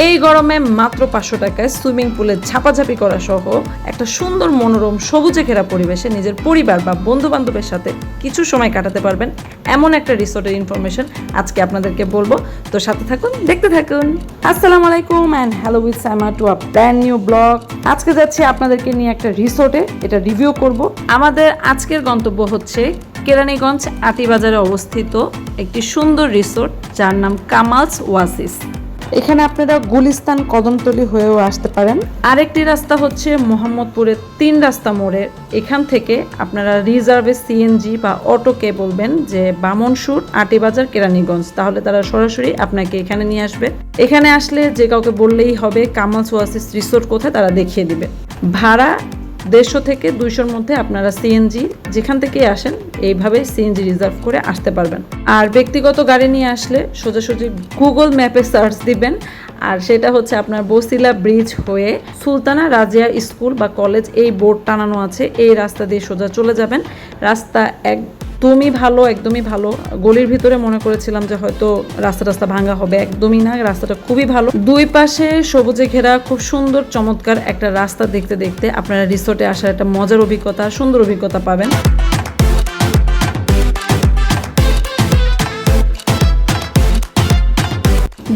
এই গরমে মাত্র পাঁচশো টাকায় সুইমিং পুলে ঝাপাঝাপি করা সহ একটা সুন্দর মনোরম সবুজে ঘেরা পরিবেশে নিজের পরিবার বা বন্ধু বান্ধবের সাথে কিছু সময় কাটাতে পারবেন এমন একটা রিসোর্টের ইনফরমেশন আজকে আপনাদেরকে বলব। তো সাথে থাকুন, দেখতে থাকুন। আসসালামু আলাইকুম and hello with Saima to a brand new blog আজকে যাচ্ছি আপনাদেরকে নিয়ে একটা রিসোর্টে, এটা রিভিউ করব। আমাদের আজকের গন্তব্য হচ্ছে কেরানীগঞ্জ আটিবাজারে অবস্থিত একটি সুন্দর রিসোর্ট যার নাম কামালস ওয়াসিস। এখানে আপনারা গুলিস্তান কদমতলি হয়েও আসতে পারেন। আরেকটি রাস্তা হচ্ছে মোহাম্মদপুরের তিন রাস্তা মোড়ে। এখান থেকে আপনারা রিজার্ভে সিএনজি বা অটোকে বলবেন যে বামনসুর আটিবাজার কেরানীগঞ্জ। তাহলে তারা সরাসরি আপনাকে এখানে নিয়ে আসবে। এখানে আসলে যে কাউকে বললেই হবে কামাল ওয়াসিস রিসোর্ট কোথায় তারা দেখিয়ে দিবে। ভাড়া দেড়শো থেকে দুইশোর মধ্যে আপনারা সিএনজি যেখান থেকে আসেন এইভাবে সিএনজি রিজার্ভ করে আসতে পারবেন। আর ব্যক্তিগত গাড়ি নিয়ে আসলে সোজাসুজি গুগল ম্যাপে সার্চ দিবেন, আর সেটা হচ্ছে আপনার বসিলা ব্রিজ হয়ে সুলতানা রাজিয়া স্কুল বা কলেজ এই বোর্ড টানানো আছে, এই রাস্তা দিয়ে সোজা চলে যাবেন। রাস্তা একদমই ভালো একদমই ভালো। গলির ভিতরে মনে করেছিলাম যে হয়তো রাস্তা রাস্তা ভাঙ্গা হবে, একদমই না, রাস্তাটা খুবই ভালো। দুই পাশে সবুজে ঘেরা খুব সুন্দর, চমৎকার একটা রাস্তা দেখতে দেখতে আপনারা রিসোর্টে আসার একটা মজার অভিজ্ঞতা, সুন্দর অভিজ্ঞতা পাবেন।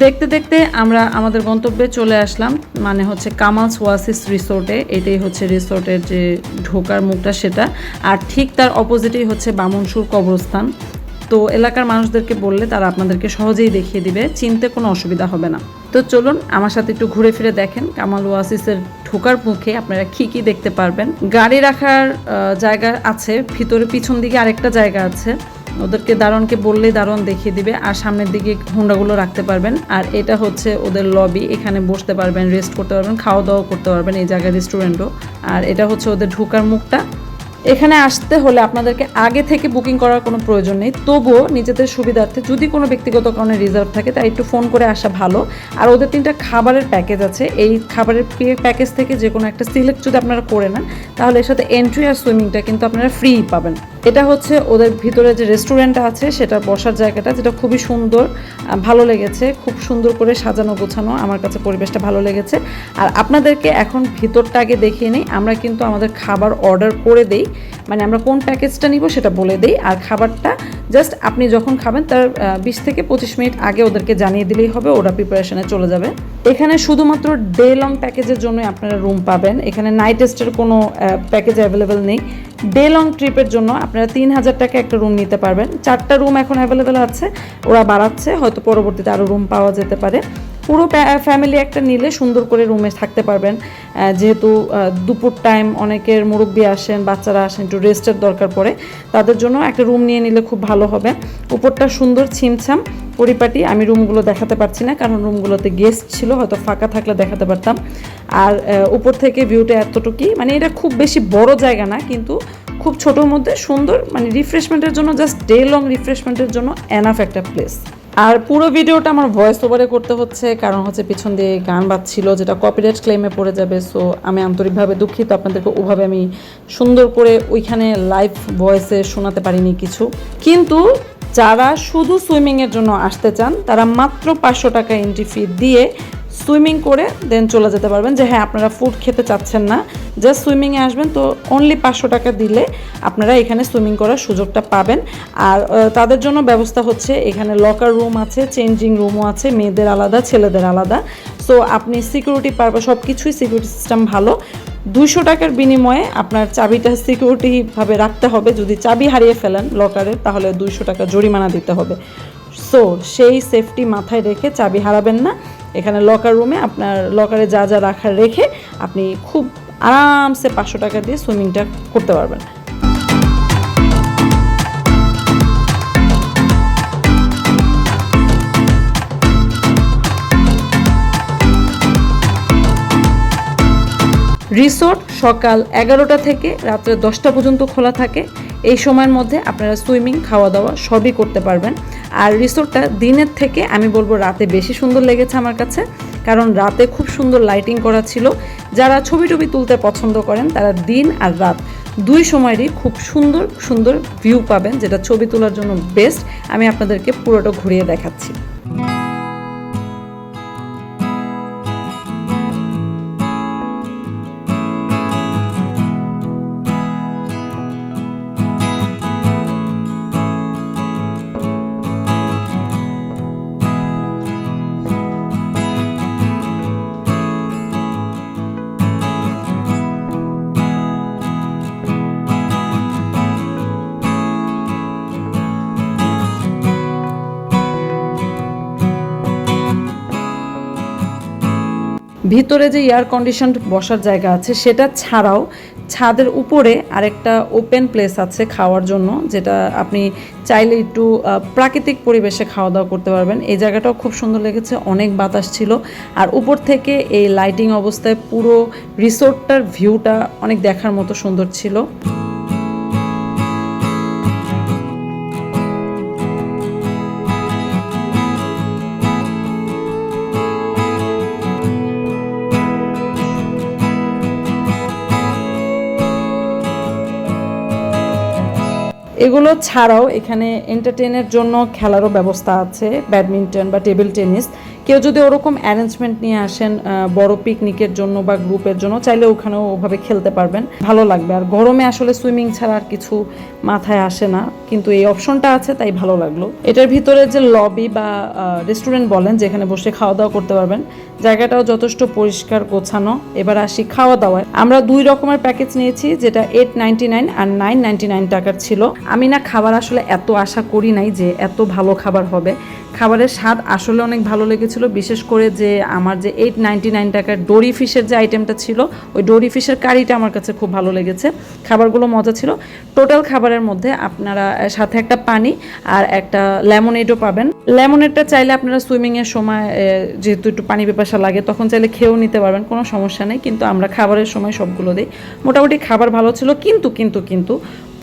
দেখতে দেখতে আমরা আমাদের গন্তব্যে চলে আসলাম মানে হচ্ছে কামালস ওয়াসিস রিসোর্টে। এটাই হচ্ছে রিসোর্টের যে ঢোকার মুখটা সেটা। আর ঠিক তার অপোজিটেই হচ্ছে বামনসুর কবরস্থান। তো এলাকার মানুষদেরকে বললে তারা আপনাদেরকে সহজেই দেখিয়ে দিবে, চিনতে কোনো অসুবিধা হবে না। তো চলুন, আমার সাথে একটু ঘুরে ফিরে দেখেন কামাল ওয়াসিসের ঢোকার মুখে আপনারা কি কি দেখতে পারবেন। গাড়ি রাখার জায়গা আছে, ভিতরে পিছন দিকে আরেকটা জায়গা আছে। ওদেরকে দারোয়ানকে বললেই দারোয়ান দেখিয়ে দিবে, আর সামনের দিকে হুন্ডাগুলো রাখতে পারবেন। আর এটা হচ্ছে ওদের লবি এখানে বসতে পারবেন রেস্ট করতে পারবেন খাওয়া দাওয়া করতে পারবেন এই জায়গায় রেস্টুরেন্টও আর এটা হচ্ছে ওদের ঢোকার মুখটা। এখানে আসতে হলে আপনাদেরকে আগে থেকে বুকিং করার কোনো প্রয়োজন নেই। তবুও নিজেদের সুবিধার্থে যদি কোনো ব্যক্তিগত কারণে রিজার্ভ থাকে, তাই একটু ফোন করে আসা ভালো। আর ওদের তিনটা খাবারের প্যাকেজ আছে। এই খাবারের প্যাকেজ থেকে যে কোনো একটা সিলেক্ট যদি আপনারা করে নেন, তাহলে এর সাথে এন্ট্রি আর সুইমিংটা কিন্তু আপনারা ফ্রি পাবেন। এটা হচ্ছে ওদের ভিতরে যে রেস্টুরেন্টটা আছে, সেটা বসার জায়গাটা, যেটা খুবই সুন্দর ভালো লেগেছে, খুব সুন্দর করে সাজানো, গোছানো, আমার কাছে পরিবেশটা ভালো লেগেছে। আর আপনাদেরকে এখন ভিতরটা আগে দেখিয়ে নিই, আমরা কিন্তু আমাদের খাবার অর্ডার করে দেই মানে আমরা কোন প্যাকেজটা নিব সেটা বলে দিই, আর খাবারটা জাস্ট আপনি যখন খাবেন, তার বিশ থেকে পঁচিশ মিনিট আগে ওদেরকে জানিয়ে দিলেই হবে, ওরা প্রিপারেশনে চলে যাবে। এখানে শুধুমাত্র ডে লং প্যাকেজের জন্য আপনারা রুম পাবেন, এখানে নাইট স্টের কোনো প্যাকেজ অ্যাভেলেবেল নেই। ডে লং ট্রিপের জন্য আপনারা তিন হাজার টাকা একটা রুম নিতে পারবেন। চারটা রুম এখন অ্যাভেলেবেল আছে, ওরা বাড়াচ্ছে, হয়তো পরবর্তীতে আরও রুম পাওয়া যেতে পারে। পুরো ফ্যামিলি একটা নিলে সুন্দর করে রুমে থাকতে পারবেন। যেহেতু দুপুর টাইম অনেকের মুরব্বী আসেন, বাচ্চারা আসেন, একটু রেস্টের দরকার পড়ে, তাদের জন্য একটা রুম নিয়ে নিলে খুব ভালো হবে। উপরটা সুন্দর ছিমছাম, পরিপাটি, আমি রুমগুলো দেখাতে পারছি না, কারণ রুমগুলোতে গেস্ট ছিল, হয়তো ফাঁকা থাকলে দেখাতে পারতাম। আর উপর থেকে ভিউটা এতটুকুই মানে এটা খুব বেশি বড় জায়গা না, কিন্তু খুব ছোটোর মধ্যে সুন্দর মানে রিফ্রেশমেন্টের জন্য জাস্ট ডে লং রিফ্রেশমেন্টের জন্য এনাফ একটা প্লেস আর পুরো ভিডিওটা আমার ভয়েস ওভারে করতে হচ্ছে, কারণ হচ্ছে পিছন দিয়ে গান বাজছিল, যেটা কপিরাইট ক্লেমে পড়ে যাবে। সো আমি আন্তরিকভাবে দুঃখিত, আপনাদেরকে ওভাবে আমি সুন্দর করে ওইখানে লাইভ ভয়েসে শোনাতে পারিনি কিছু। কিন্তু যারা শুধু সুইমিংয়ের জন্য আসতে চান, তারা মাত্র পাঁচশো টাকা এন্ট্রি ফি দিয়ে সুইমিং করে দেন চলে যেতে পারবেন যে হ্যাঁ আপনারা ফুড খেতে চাচ্ছেন না। জাস্ট সুইমিংয়ে আসবেন তো অনলি পাঁচশো টাকা দিলে আপনারা এখানে সুইমিং করার সুযোগটা পাবেন। আর তাদের জন্য ব্যবস্থা হচ্ছে এখানে লকার রুম আছে চেঞ্জিং রুমও আছে, মেয়েদের আলাদা, ছেলেদের আলাদা। সো আপনি সিকিউরিটি পারবে সব কিছুই সিকিউরিটি সিস্টেম ভালো। দুইশো টাকার বিনিময়ে আপনার চাবিটা সিকিউরিটিভাবে রাখতে হবে। যদি চাবি হারিয়ে ফেলেন লকারের তাহলে দুইশো টাকা জরিমানা দিতে হবে। সো সেই সেফটি মাথায় রেখে চাবি হারাবেন না। এখানে লকার রুমে আপনার লকারে যা যা রাখার রেখে আপনি খুব আরামসে পাঁচশো টাকা দিয়ে সুইমিংটা করতে পারবেন। রিসোর্ট সকাল এগারোটা থেকে রাত্রে দশটা পর্যন্ত খোলা থাকে। এই সময়ের মধ্যে আপনারা সুইমিং খাওয়া দাওয়া সবই করতে পারবেন। আর রিসোর্টটা দিনের থেকে আমি বলব রাতে বেশি সুন্দর লেগেছে আমার কাছে, কারণ রাতে খুব সুন্দর লাইটিং করা ছিল। যারা ছবি টবি তুলতে পছন্দ করেন, তারা দিন আর রাত দুই সময়েরই খুব সুন্দর সুন্দর ভিউ পাবেন, যেটা ছবি তোলার জন্য বেস্ট আমি আপনাদেরকে পুরোটা ঘুরিয়ে দেখাচ্ছি। ভিতরে যে এয়ার কন্ডিশন বসার জায়গা আছে, সেটা ছাড়াও ছাদের উপরে আরেকটা ওপেন প্লেস আছে খাওয়ার জন্য, যেটা আপনি চাইলে একটু প্রাকৃতিক পরিবেশে খাওয়া দাওয়া করতে পারবেন। এই জায়গাটাও খুব সুন্দর লেগেছে, অনেক বাতাস ছিল। আর উপর থেকে এই লাইটিং অবস্থায় পুরো রিসোর্টটার ভিউটা অনেক দেখার মতো সুন্দর ছিল। এগুলো ছাড়াও এখানে এন্টারটেনের জন্য খেলারও ব্যবস্থা আছে, ব্যাডমিন্টন বা টেবিল টেনিস কেউ যদি ওরকম অ্যারেঞ্জমেন্ট নিয়ে আসেন বড় পিকনিকের জন্য বা গ্রুপের জন্য, চাইলে ওখানেও ওভাবে খেলতে পারবেন। ভালো লাগবে। আর গরমে আসলে সুইমিং ছাড়া আর কিছু মাথায় আসে না। কিন্তু এই অপশনটা আছে, তাই ভালো লাগল। এটার ভিতরে যে লবি বা রেস্টুরেন্ট বলেন, যেখানে বসে খাওয়া দাওয়া করতে পারবেন জায়গাটাও যথেষ্ট পরিষ্কার, গোছানো। এবার আসি খাওয়া দাওয়ায় আমরা দুই রকমের প্যাকেজ নিয়েছি, যেটা এইট নাইনটি নাইন আর নাইন নাইনটি নাইন টাকার ছিল। আমি না খাবার আসলে এত আশা করি নাই যে এত ভালো খাবার হবে। খাবারের স্বাদ আসলে অনেক ভালো লেগেছিল, বিশেষ করে যে আমার যে এইট নাইনটি নাইন টাকার ডোরি ফিশের যে আইটেমটা ছিল, ওই ডোরি ফিশের কারিটা আমার কাছে খুব ভালো লেগেছে। খাবারগুলো মজা ছিল। টোটাল খাবারের মধ্যে আপনারা সাথে একটা পানি আর একটা লেমনেডও পাবেন। লেমনেডটা চাইলে আপনারা সুইমিংয়ের সময় যেহেতু একটু পানি পেপাসা লাগে, তখন চাইলে খেয়েও নিতে পারবেন, কোনো সমস্যা নেই। কিন্তু আমরা খাবারের সময় সবগুলো দিই। মোটামুটি খাবার ভালো ছিল, কিন্তু কিন্তু কিন্তু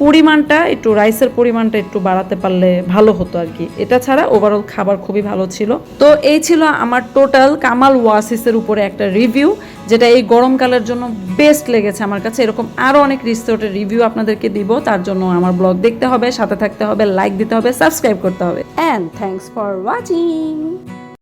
পরিমাণটা একটু রাইসের পরিমাণটা একটু বাড়াতে পারলে ভালো হতো আর কি। এটা ছাড়া ওভারঅল খাবার খুবই ভালো ছিল। তো এই ছিল আমার টোটাল কামাল ওয়াসিসের উপরে একটা রিভিউ যেটা এই গরমকালের জন্য বেস্ট লেগেছে আমার কাছে। এরকম আরও অনেক রিসোর্টের রিভিউ আপনাদেরকে দিব। তার জন্য আমার ব্লগ দেখতে হবে, সাথে থাকতে হবে লাইক দিতে হবে সাবস্ক্রাইব করতে হবে। And thanks for watching